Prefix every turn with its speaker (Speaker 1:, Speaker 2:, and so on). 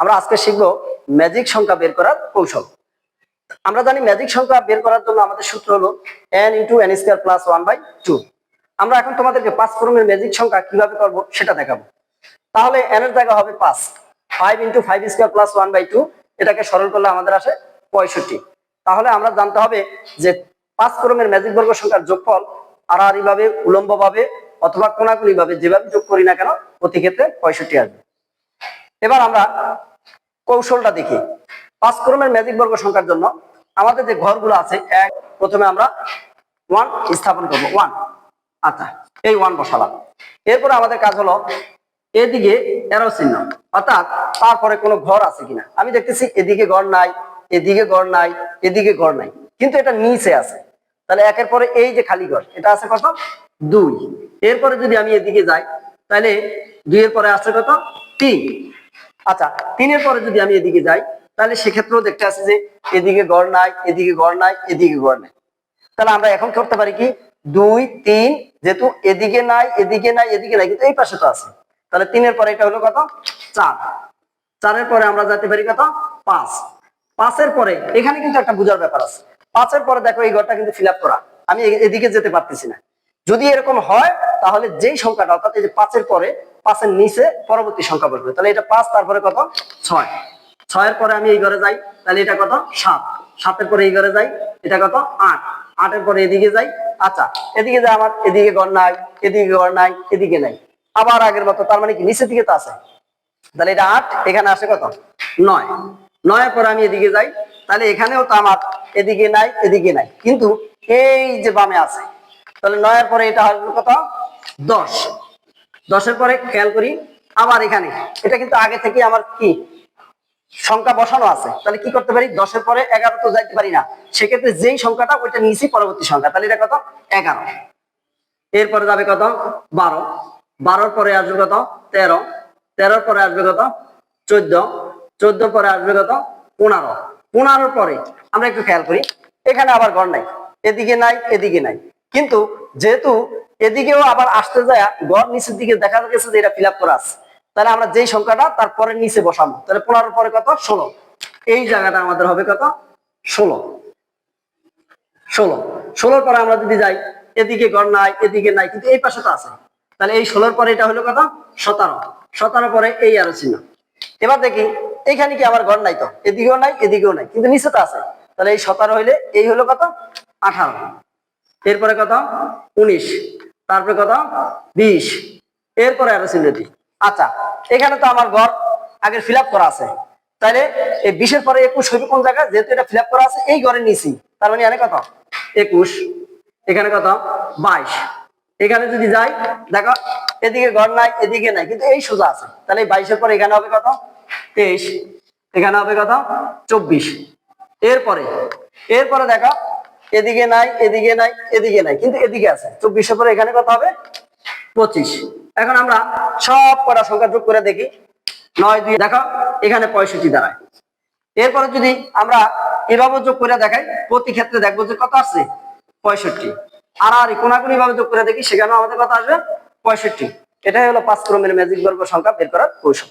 Speaker 1: আমরা আজকে শিখব ম্যাজিক সংখ্যা বের করার কৌশল। আমরা জানি ম্যাজিক সংখ্যা বের করার জন্য আমাদের সূত্র হলো N into N square plus one by two আমরা এখন তোমাদেরকে পাঁচ ক্রমের ম্যাজিক সংখ্যা কীভাবে করব সেটা দেখাবো। তাহলে এন এর জায়গা হবে পাঁচ। Five into five square plus one by two এটাকে সরল করলে আমাদের আসে পঁয়ষট্টি। তাহলে আমরা জানতে হবে যে পাঁচ ক্রমের ম্যাজিক বর্গ সংখ্যার যোগফল আড়াআড়ি ভাবে উলম্ব ভাবে অথবা কোনাকুনি ভাবে যেভাবে যোগ করি না কেন প্রতি ক্ষেত্রে পঁয়ষট্টি আসবে। এবার আমরা কৌশলটা দেখি। পাঁচ ক্রমের ম্যাজিক বর্গ সংখ্যার জন্য আমাদের যে ঘরগুলো আছে, এক, প্রথমে আমরা ওয়ান স্থাপন করব। ওয়ান আচ্ছা এই ওয়ান বসালাম। এরপরে আমাদের কাজ হলো এদিকে এরো চিহ্ন, অর্থাৎ তারপরে কোনো ঘর আছে কিনা। আমি দেখতেছি এদিকে ঘর নাই, এদিকে ঘর নাই, এদিকে ঘর নাই, কিন্তু এটা নিচে আছে। তাহলে একের পরে এই যে খালি ঘর, এটা আছে কত? দুই। এরপরে যদি আমি এদিকে যাই, তাহলে দুইয়ের পরে আছে কত? তিন। আচ্ছা তিনের পরে যদি আমি এদিকে যাই, তাহলে সেক্ষেত্রেও দেখতে আছে যে এদিকে গড় নাই, এদিকে গড় নাই, এদিকে গড় নাই। তাহলে আমরা এখন করতে পারি কি? দুই, তিন, যেহেতু এদিকে নাই এদিকে নাই এদিকে নাই, কিন্তু এই পাশে তো আছে। তাহলে তিনের পরে এটা হলো কত? চার। চারের পরে আমরা যেতে পারি কত? পাঁচ। পাঁচের পরে, এখানে কিন্তু একটা বুঝার ব্যাপার আছে। পাঁচের পরে দেখো এই ঘরটা কিন্তু ফিল করা। আমি এদিকে যেতে পারতেছি না। যদি এরকম হয়, তাহলে যেই সংখ্যাটা, অর্থাৎ এই যে পাঁচের পরে পাঁচের নিচে পরবর্তী সংখ্যা বলবে তাহলে এটা পাঁচ, তারপরে কত? ছয়। ছয়ের পরে আমি এই ঘরে যাই, তাহলে এটা কত? সাত। সাতের পরে এই ঘরে যাই, এটা কত? আট। আটের পরে এদিকে যাই আচ্ছা এদিকে যাই আমার এদিকে ঘর নাই, এদিকে ঘর নাই, এদিকে নাই। আবার আগের মতো, তার মানে কি? নিচের দিকে তো আছে। তাহলে এটা আট, এখানে আসে কত? নয়। নয়ের পরে আমি এদিকে যাই, তাহলে এখানেও তো আমার এদিকে নাই এদিকে নাই। কিন্তু এই যে বামে আছে, তাহলে নয়ের পরে এটা আসবে কত? দশ। দশের পরে খেয়াল করি, আবার এখানে। এটা কিন্তু আগে থেকে আমার কি? সংখ্যা বসানো আছে। তাহলে কি করতে পারি? দশের পরে এগারো তো যাইতে পারি না। সেক্ষেত্রে যেই সংখ্যাটা, ওইটা নিয়েছি পরবর্তী সংখ্যা। তাহলে এটা কত? এগারো। এরপরে যাবে কত? বারো। বারোর পরে আসবে কত? তেরো। তেরোর পরে আসবে কত? চোদ্দ। চোদ্দোর পরে আসবে কত? পনেরো। পনেরোর পরে আমরা একটু খেয়াল করি। এখানে আবার ঘর নাই। এদিকে নাই এদিকে নাই। কিন্তু যেহেতু এদিকেও আবার আসতে যায়, ঘর নিচের দিকে দেখা গেছে যে এটা ফিল করা আছে। তাহলে আমরা যেই সংখ্যাটা তার পরে নিচে বসাবো। তাহলে পনেরোর পরে কত? ষোলো। এই জায়গাটা আমাদের হবে কত? ষোলো। ষোলো। ষোলোর পরে আমরা যদি যাই, এদিকে ঘর নাই, এদিকে নাই, কিন্তু এই পাশে তো আছে। তাহলে এই ষোলোর পরে এটা হলো কত? সতেরো। সতেরো পরে এই আরও চিহ্ন। এবার দেখি, এখানে কি আমার ঘর নাই তো? এদিকেও নাই এদিকেও নাই, কিন্তু নিচে তো আছে। তাহলে এই সতেরো হইলে এই হলো কত? আঠারো। এরপরে কত? উনিশ। তারপরে কত? বিশ। এরপরে আরও আচ্ছা এখানে তো আমার ঘর আগে ফিল করা আছে। তাহলে এই বিশের পরে একুশ হইবে কোন জায়গায়? যেহেতু এটা ফিল করা আছে, এই ঘরের নিচি। তার মানে এখানে কত? একুশ। এখানে কত? বাইশ। এখানে যদি যাই, দেখো, এদিকে ঘর নাই, এদিকে নাই, কিন্তু এই সোজা আছে। তাহলে এই বাইশের পরে এখানে হবে কত? তেইশ। এখানে হবে কত? চব্বিশ। এরপরে এরপরে দেখো এদিকে নাই এদিকে নাই এদিকে নাই, কিন্তু এদিকে আছে। চব্বিশের পরে এখানে কত হবে পঁচিশ। এখন আমরা সব কটা সংখ্যা যোগ করে দেখি। নয়, দুই, দেখো, এখানে পঁয়ষট্টি দাঁড়ায়। এরপরে যদি আমরা এভাবে যোগ করে দেখাই, প্রতি ক্ষেত্রে দেখব যে কত আসছে? পঁয়ষট্টি। আর আর কোনাকুনি ভাবে যোগ করে দেখি, সেখানেও আমাদের কত আসবে পঁয়ষট্টি। এটাই হলো পাঁচ ক্রমের ম্যাজিক বর্গ সংখ্যা বের করার কৌশল।